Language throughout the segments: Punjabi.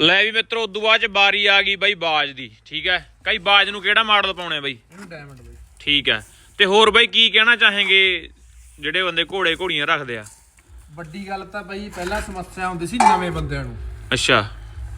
ਲੈ ਵੀ ਮਿੱਤਰੋ ਉਦੋਂ ਬਾਅਦ ਚ ਬਾਰੀ ਆ ਗਈ ਬਾਈ ਬਾਜ ਦੀ ਠੀਕ ਹੈ? ਕਈ ਬਾਜ ਨੂੰ ਕਿਹੜਾ ਮਾਡਲ ਪਾਉਣੇ ਬਾਈ? ਇਹਨੂੰ ਡਾਇਮੰਡ ਬਈ। ਠੀਕ ਹੈ। ਤੇ ਹੋਰ ਬਾਈ ਕੀ ਕਹਿਣਾ ਚਾਹੇਂਗੇ ਜਿਹੜੇ ਬੰਦੇ ਘੋੜੇ ਘੋੜੀਆਂ ਰੱਖਦੇ ਆ? ਵੱਡੀ ਗੱਲ ਤਾਂ ਬਈ ਪਹਿਲਾਂ ਸਮੱਸਿਆ ਹੁੰਦੀ ਸੀ ਨਵੇਂ ਬੰਦਿਆਂ ਨੂੰ। ਅੱਛਾ।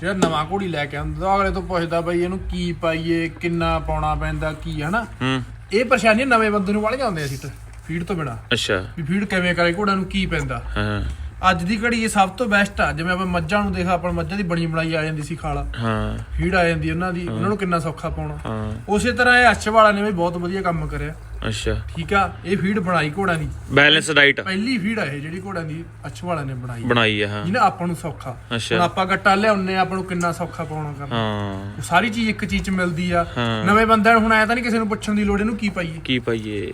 ਜਿਹੜਾ ਨਵਾਂ ਘੋੜੀ ਲੈ ਕੇ ਆਉਂਦਾ ਅਗਲੇ ਤੋਂ ਪੁੱਛਦਾ ਬਈ ਇਹਨੂੰ ਕੀ ਪਾਈਏ ਕਿੰਨਾ ਪਾਉਣਾ ਪੈਂਦਾ ਕੀ ਹਨਾ? ਹੂੰ। ਇਹ ਪਰੇਸ਼ਾਨੀ ਨਵੇਂ ਬੰਦੇ ਨੂੰ ਵਾਲੀਆਂ ਆਉਂਦੀਆਂ ਸੀ ਫੀਡ ਤੋਂ ਬਿਨਾ। ਅੱਛਾ। ਵੀ ਫੀਡ ਕਿਵੇਂ ਕਰੇ ਘੋੜਿਆਂ ਨੂੰ ਕੀ ਪੈਂਦਾ? ਹਾਂ। ਅੱਜ ਦੀ ਘੜੀ ਇਹ ਸਭ ਤੋਂ ਬੈਸਟ ਆ। ਜਿਵੇਂ ਆਪਾਂ ਮੱਝਾਂ ਨੂੰ ਦੇਖਾ ਆਪਾਂ ਮੱਝਾਂ ਦੀ ਬਣੀ ਬਣਾਈ ਆ ਜਾਂਦੀ ਸੀ ਖਾਲਾ। ਹਾਂ। ਫੀਡ ਆ ਜਾਂਦੀ ਉਹਨਾਂ ਦੀ ਉਹਨਾਂ ਨੂੰ ਕਿੰਨਾ ਸੌਖਾ ਪਾਉਣਾ। ਉਸੇ ਤਰ੍ਹਾਂ ਇਹ ਅੱਛ ਵਾਲਾ ਨੇ ਵੀ ਬਹੁਤ ਵਧੀਆ ਕੰਮ ਕਰਿਆ। ਅੱਛਾ। ਠੀਕ ਆ ਇਹ ਫੀਡ ਬਣਾਈ ਘੋੜਿਆਂ ਦੀ। ਬੈਲੈਂਸ ਡਾਈਟ ਪਹਿਲੀ ਫੀਡ ਆ ਇਹ ਜਿਹੜੀ ਘੋੜਿਆਂ ਦੀ ਅੱਛ ਵਾਲਾ ਨੇ ਬਣਾਈ ਬਣਾਈ ਆ ਹਾਂ। ਜਿਹਨੇ ਆਪਾਂ ਨੂੰ ਸੌਖਾ। ਹੁਣ ਆਪਾਂ ਗੱਟਾ ਲਿਆਉਨੇ ਆਪਾਂ ਨੂੰ ਕਿੰਨਾ ਸੌਖਾ ਪਾਉਣਾ ਕਰਨਾ। ਹਾਂ। ਸਾਰੀ ਚੀਜ਼ ਇੱਕ ਚੀਜ਼ ਚ ਮਿਲਦੀ ਆ। ਨਵੇਂ ਬੰਦਿਆਂ ਨੂੰ ਹੁਣ ਐ ਤਾਂ ਨਹੀਂ ਕਿਸੇ ਨੂੰ ਪੁੱਛਣ ਦੀ ਲੋੜ ਇਹਨੂੰ ਕੀ ਪਾਈਏ? ਕੀ ਪਾਈਏ?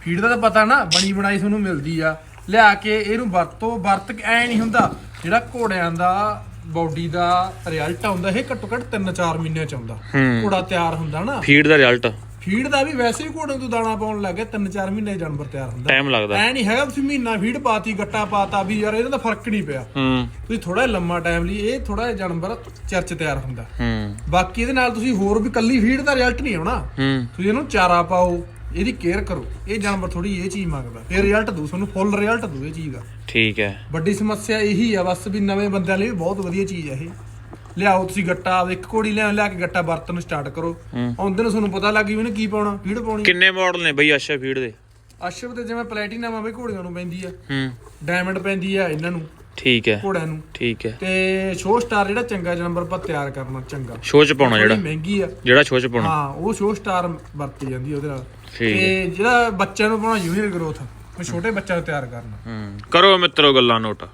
ਫੀਡ ਦਾ ਤਾਂ ਪਤਾ ਨਾ ਬਣੀ ਬਣਾਈ ਤੁਹਾਨੂੰ ਮਿਲਦੀ ਆ। ਲਿਆ ਕੇ ਇਹਨੂੰ ਵਰਤੋ ਵਰਤ ਕੇ ਐ ਨਹੀਂ ਹੁੰਦਾ। ਜਿਹੜਾ ਘੋੜਿਆਂ ਦਾ ਬਾਡੀ ਦਾ ਰਿਜ਼ਲਟ ਆਉਂਦਾ ਇਹ ਘੱਟੋ ਘੱਟ 3-4 ਮਹੀਨਿਆਂ ਚ ਆਉਂਦਾ। ਘੋੜਾ ਤਿਆਰ ਹੁੰਦਾ ਨਾ। ਫੀਡ ਦਾ ਰਿਜ਼ਲਟ ਫੀਡ ਦਾ ਵੀ ਵੈਸੇ ਹੀ ਘੋੜੇ ਨੂੰ ਦਾਣਾ ਪਾਉਣ ਲੱਗੇ 3-4 ਮਹੀਨੇ ਜਾਨਵਰ ਤਿਆਰ ਹੁੰਦਾ। ਟਾਈਮ ਲੱਗਦਾ। ਐ ਨਹੀਂ ਹੈਗਾ ਤੁਸੀਂ ਮਹੀਨਾ ਫੀਡ ਪਾਤੀ ਗੱਟਾ ਪਾਤਾ ਵੀ ਯਾਰ ਇਹਦਾ ਤਾਂ ਫ਼ਰਕ ਨਹੀਂ ਪਿਆ। ਤੁਸੀਂ ਥੋੜਾ ਲੰਮਾ ਟਾਈਮ ਲਈ ਇਹ ਥੋੜਾ ਜਿਹਾ ਜਾਨਵਰ ਚਰਚ ਤਿਆਰ ਹੁੰਦਾ। ਬਾਕੀ ਇਹਦੇ ਨਾਲ ਤੁਸੀਂ ਹੋਰ ਵੀ ਕੱਲੀ ਫੀਡ ਦਾ ਰਿਜ਼ਲਟ ਨਹੀਂ ਆਉਣਾ। ਤੁਸੀਂ ਇਹਨੂੰ ਚਾਰਾ ਪਾਓ ਇਹਦੀ ਕੇਅਰ ਕਰੋ। ਇਹ ਜਾਨਵਰ ਥੋੜੀ ਇਹ ਚੀਜ਼ ਮੰਗਦਾ। ਫਿਰ ਰਿਜ਼ਲਟ ਦੂ ਤੁਹਾਨੂੰ ਫੁੱਲ ਰਿਜ਼ਲਟ ਦੂ ਇਹ ਚੀਜ਼ ਦਾ। ਠੀਕ ਹੈ। ਵੱਡੀ ਸਮੱਸਿਆ ਇਹੀ ਆ ਬਸ ਵੀ ਨਵੇਂ ਬੰਦਿਆਂ ਲਈ ਬਹੁਤ ਵਧੀਆ ਚੀਜ਼ ਆ ਇਹ। ਲਿਆਓ ਤੁਸੀਂ ਗੱਟਾ ਇੱਕ ਕੋੜੀ ਲਿਆ ਲਿਆ ਕੇ ਗੱਟਾ ਵਰਤਨ ਸਟਾਰਟ ਕਰੋ। ਆਉਂਦੇ ਨੂੰ ਤੁਹਾਨੂੰ ਪਤਾ ਲੱਗ ਗਈ ਵੀ ਇਹਨੇ ਕੀ ਪਾਉਣਾ ਫੀਡ ਪਾਉਣੀ। ਕਿੰਨੇ ਮਾਡਲ ਨੇ ਬਈ ਅੱਛਾ ਫੀਡ ਦੇ? ਅਸ਼ਵ ਤੇ ਜਿਵੇਂ ਪਲੈਟੀਨਮ ਆ ਬਈ ਘੋੜੀਆਂ ਨੂੰ ਪੈਂਦੀ ਆ। ਹੂੰ। ਡਾਇਮੰਡ ਪੈਂਦੀ ਆ ਇਹਨਾਂ ਨੂੰ। ਠੀਕ ਹੈ। ਘੋੜਿਆਂ ਨੂੰ। ਠੀਕ ਹੈ। ਤੇ ਸ਼ੋ ਸਟਾਰ ਜਿਹੜਾ ਚੰਗਾ ਜਾਨਵਰ ਆਪਾਂ ਤਿਆਰ ਕਰਨਾ ਚੰਗਾ। ਸ਼ੋਅ ਚ ਪਾਉਣਾ ਜਿਹੜਾ। ਮਹਿੰਗੀ ਆ। ਜਿਹੜਾ ਸ਼ੋਅ ਚ ਪਾਉਣਾ। ਹਾਂ ਉਹ ਸ਼ੋ ਸਟਾਰ ਵਰਤੀ ਜਾਂਦੀ ਆ ਉਹਦੇ ਨਾਲ। ਤੇ ਜਿਹੜਾ ਬੱਚਿਆਂ ਨੂੰ ਪਾਉਣਾ ਜੂਨੀਅਰ ਗਰੋਥ ਮੈਂ ਛੋਟੇ ਬੱਚਿਆਂ ਨੂੰ ਤਿਆਰ ਕਰਨਾ। ਹੂੰ। ਕਰੋ ਮਿੱਤਰੋ ਗੱਲਾਂ ਨੋਟ।